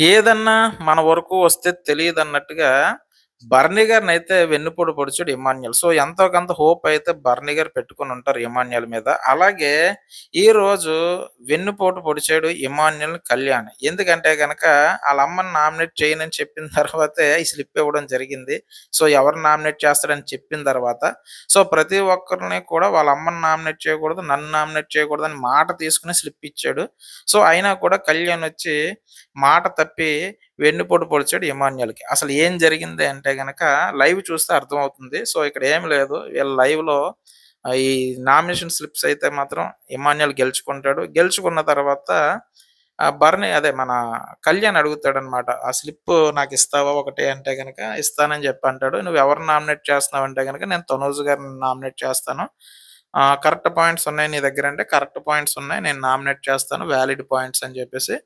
ఏదన్నా మన వరకు వస్తే తెలియదన్నట్టుగా బర్నీ గారిని అయితే వెన్నుపోటు పొడిచాడు ఇమాన్యుల్. సో, ఎంతో కొంత హోప్ అయితే బర్నీ గారు పెట్టుకొని ఉంటారు ఇమాన్యుల్ మీద. అలాగే ఈరోజు వెన్నుపోటు పొడిచాడు ఇమాన్యుల్ కళ్యాణ్. ఎందుకంటే గనక వాళ్ళ అమ్మని నామినేట్ చేయనని చెప్పిన తర్వాతే ఈ స్లిప్ ఇవ్వడం జరిగింది. సో, ఎవరు నామినేట్ చేస్తాడని చెప్పిన తర్వాత సో, ప్రతి ఒక్కరిని కూడా వాళ్ళ అమ్మని నామినేట్ చేయకూడదు, నన్ను నామినేట్ చేయకూడదు అని మాట తీసుకొని స్లిప్ ఇచ్చాడు. సో, అయినా కూడా కళ్యాణ్ వచ్చి మాట తప్పి వెన్నుపోటు పొడిచాడు ఇమాన్యుల్‌కి. అసలు ఏం జరిగింది అంటే గనక లైవ్ చూస్తే అర్థమవుతుంది. సో, ఇక్కడ ఏం లేదు. వీళ్ళ లైవ్‌లో ఈ నామినేషన్ స్లిప్స్ అయితే మాత్రం ఇమాన్యుల్ గెలుచుకుంటాడు. గెలుచుకున్న తర్వాత బర్ని అదే మన కళ్యాణ్ అడుగుతాడనమాట. "ఆ స్లిప్ నాకు ఇస్తావా ఒకటి" అంటే గనక ఇస్తానని చెప్పి అంటాడు. నువ్వు ఎవరు నామినేట్ చేస్తున్నావు" అంటే గనక నేను తనూజ్ గారిని నామినేట్ చేస్తాను. కరెక్ట్ పాయింట్స్ ఉన్నాయి నీ దగ్గర అంటే కరెక్ట్ పాయింట్స్ ఉన్నాయి. నేను నామినేట్ చేస్తాను. వ్యాలిడ్ పాయింట్స్ అని చెప్పేసి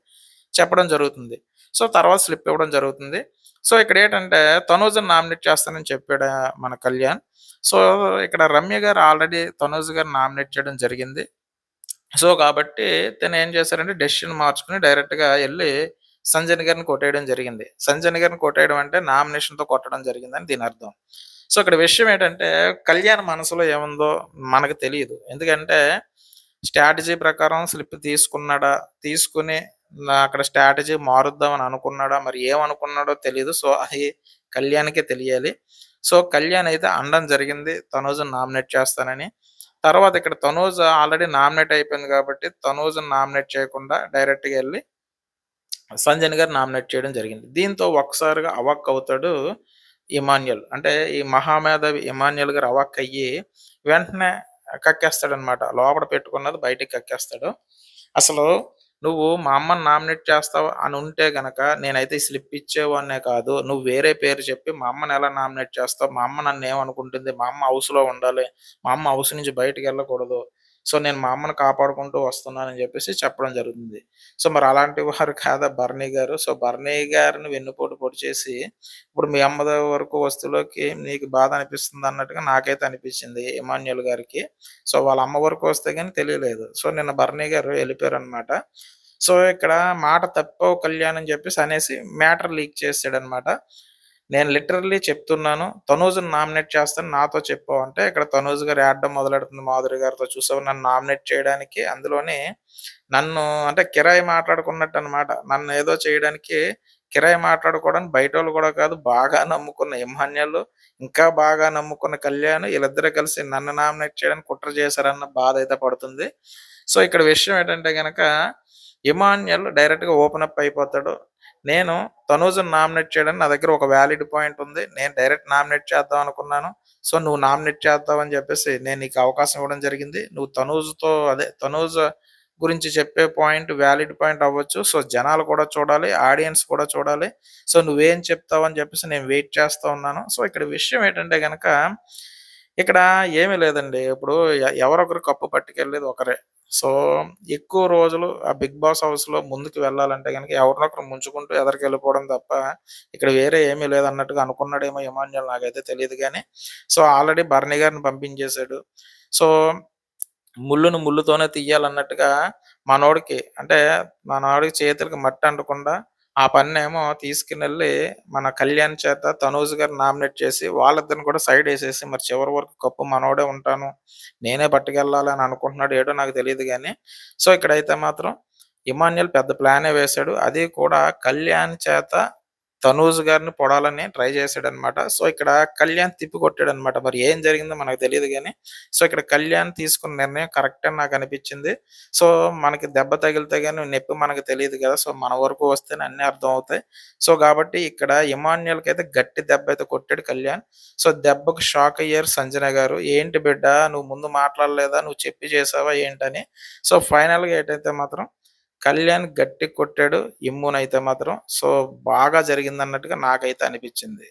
చెప్పడం జరుగుతుంది. సో, తర్వాత స్లిప్ ఇవ్వడం జరుగుతుంది. సో, ఇక్కడ ఏంటంటే తనూజ్‌ని నామినేట్ చేస్తానని చెప్పాడు మన కళ్యాణ్. సో, ఇక్కడ రమ్య గారు ఆల్రెడీ తనూజ్ గారిని నామినేట్ చేయడం జరిగింది. సో, కాబట్టి తను ఏం చేశారంటే డెసిషన్ మార్చుకొని డైరెక్ట్‌గా వెళ్ళి సంజన్ గారిని కొట్టేయడం జరిగింది. సంజన్ గారిని కొట్టేయడం అంటే నామినేషన్‌తో కొట్టడం జరిగిందని దీని అర్థం. సో, ఇక్కడ విషయం ఏంటంటే కళ్యాణ్ మనసులో ఏముందో మనకు తెలియదు ఎందుకంటే స్ట్రాటజీ ప్రకారం స్లిప్ తీసుకున్నాడా? తీసుకొని అక్కడ స్ట్రాటజీ మారుద్దామని అనుకున్నాడా? మరి ఏమనుకున్నాడో తెలియదు సో, అది కళ్యాణ్‌కే తెలియాలి. సో, కళ్యాణ్ అయితే అండం జరిగింది తనూజ్ నామినేట్ చేస్తానని. తర్వాత ఇక్కడ తనూజ్ ఆల్రెడీ నామినేట్ అయిపోయింది కాబట్టి తనూజ్ నామినేట్ చేయకుండా డైరెక్ట్‌గా వెళ్ళి సంజన గారు నామినేట్ చేయడం జరిగింది. దీంతో ఒకసారిగా అవాక్ అవుతాడు ఇమాన్యుల్. అంటే ఈ మహామేధవి ఇమాన్యుల్ గారు అవాక్కయ్యి వెంటనే కక్కేస్తాడనమాట. లోపల పెట్టుకున్నది బయటికి కక్కేస్తాడు. అసలు నువ్వు మా అమ్మని నామినేట్ చేస్తావు అని ఉంటే గనక నేనైతే స్లిప్ ఇచ్చేవాడినే కాదు. నువ్వు వేరే పేరు చెప్పి మా అమ్మని ఎలా నామినేట్ చేస్తావు? మా అమ్మ నన్ను ఏమనుకుంటుంది మా అమ్మ హౌస్‌లో ఉండాలి. మా అమ్మ హౌస్ నుంచి బయటికెళ్ళకూడదు. సో, నేను మా అమ్మని కాపాడుకుంటూ వస్తున్నానని చెప్పేసి చెప్పడం జరుగుతుంది. సో, మరి అలాంటి వారు కాదా భరణి గారు? సో, భరణి గారిని వెన్నుపోటు పొడిచేసి ఇప్పుడు మీ అమ్మ వరకు వస్తువులోకి నీకు బాధ అనిపిస్తుంది అన్నట్టుగా నాకైతే అనిపించింది ఇమాన్యుల్ గారికి. సో, వాళ్ళ అమ్మ వరకు వస్తే కానీ తెలియలేదు. సో, నిన్న బర్నీ గారు ఎళ్ళిపోయారనమాట. సో, ఇక్కడ మాట తప్పావు కళ్యాణ్ అని చెప్పేసి అనేసి మ్యాటర్ లీక్ చేసాడనమాట. నేను లిటరల్లీ చెప్తున్నాను. తనూజ్‌ని నామినేట్ చేస్తాను నాతో చెప్పావు అంటే ఇక్కడ తనూజ్ గారు ఆడడం మొదలెడుతుంది మాధురి గారితో చూసావు నన్ను నామినేట్ చేయడానికి అందులోని నన్ను అంటే కిరాయి మాట్లాడుకున్నట్టు అనమాట నన్ను ఏదో చేయడానికి కిరాయి మాట్లాడుకోవడానికి బయట వాళ్ళు కూడా కాదు. బాగా నమ్ముకున్న ఇమాన్యుల్, ఇంకా బాగా నమ్ముకున్న కళ్యాణ్ ఈళ్ళిద్దరూ కలిసి నన్ను నామినేట్ చేయడానికి కుట్ర చేశారన్న బాధ అయితే పడుతుంది. సో, ఇక్కడ విషయం ఏంటంటే గనక ఇమాన్యుల్ డైరెక్ట్‌గా ఓపెన్ అప్ అయిపోతాడు. నేను తనూజ్‌ని నామినేట్ చేయడానికి నా దగ్గర ఒక వ్యాలిడ్ పాయింట్ ఉంది. నేను డైరెక్ట్ నామినేట్ చేద్దాం అనుకున్నాను. సో, నువ్వు నామినేట్ చేద్దాం అని చెప్పేసి నేను నీకు అవకాశం ఇవ్వడం జరిగింది. నువ్వు తనూజ్‌తో అదే తనూజ్ గురించి చెప్పే పాయింట్ వ్యాలిడ్ పాయింట్ అవ్వచ్చు. సో, జనాలు కూడా చూడాలి. ఆడియన్స్ కూడా చూడాలి. సో, నువ్వేం చెప్తావు అని చెప్పేసి నేను వెయిట్ చేస్తా ఉన్నాను. సో, ఇక్కడ విషయం ఏంటంటే గనక ఇక్కడ ఏమీ లేదండి. ఇప్పుడు ఎవరొకరు కప్పు పట్టుకెళ్ళేది ఒకరే. సో, ఎక్కువ రోజులు ఆ బిగ్ బాస్ హౌస్‌లో ముందుకు వెళ్ళాలంటే కనుక ఎవరినొకరు ముంచుకుంటూ ఎదరికెళ్ళిపోవడం తప్ప ఇక్కడ వేరే ఏమీ లేదన్నట్టుగా అనుకున్నాడేమో ఇమాన్యుల్ నాకైతే తెలియదు కానీ సో, ఆల్రెడీ భరణి గారిని పంపించేశాడు. సో, ముల్లుని ముల్లుతోనే తీయాలన్నట్టుగా మనోడికి అంటే మనోడికి చేతులకి మట్టి అంటకుండా ఆ పనినేమో తీసుకొనెళ్ళి మన కళ్యాణ్ చేత తనూజ్ గారు నామినేట్ చేసి వాళ్ళిద్దరిని కూడా సైడ్ వేసేసి మరి చివరి వరకు కప్పు మనోడే ఉంటాను. నేనే పట్టుకెళ్ళాలి అని అనుకుంటున్నాడు ఏటో నాకు తెలియదు కానీ సో, ఇక్కడైతే మాత్రం ఇమాన్యుల్ పెద్ద ప్లానే వేశాడు. అది కూడా కళ్యాణ్ చేత తనూజ్ గారిని పొడాలని ట్రై చేసాడనమాట. సో, ఇక్కడ కళ్యాణ్ తిప్పి కొట్టాడు అనమాట మరి ఏం జరిగిందో మనకు తెలియదు కానీ సో, ఇక్కడ కళ్యాణ్ తీసుకున్న నిర్ణయం కరెక్ట్ అని నాకు అనిపించింది సో, మనకి దెబ్బ తగిలితే కానీ నొప్పి మనకు తెలియదు కదా! సో, మన వరకు వస్తేనే అన్నీ అర్థమవుతాయి. సో, కాబట్టి ఇక్కడ ఇమాన్యుల్‌కైతే గట్టి దెబ్బ అయితే కొట్టాడు కళ్యాణ్. సో, దెబ్బకు షాక్ అయ్యారు సంజన గారు. "ఏంటి బిడ్డ నువ్వు ముందు మాట్లాడలేదా? నువ్వు చెప్పి చేసావా ఏంటని?" సో, ఫైనల్‌గా ఏంటైతే మాత్రం కళ్యాణ్ గట్టి కొట్టాడు ఇమ్మునైతే మాత్రం. సో, బాగా జరిగింది అన్నట్టుగా నాకైతే అనిపించింది.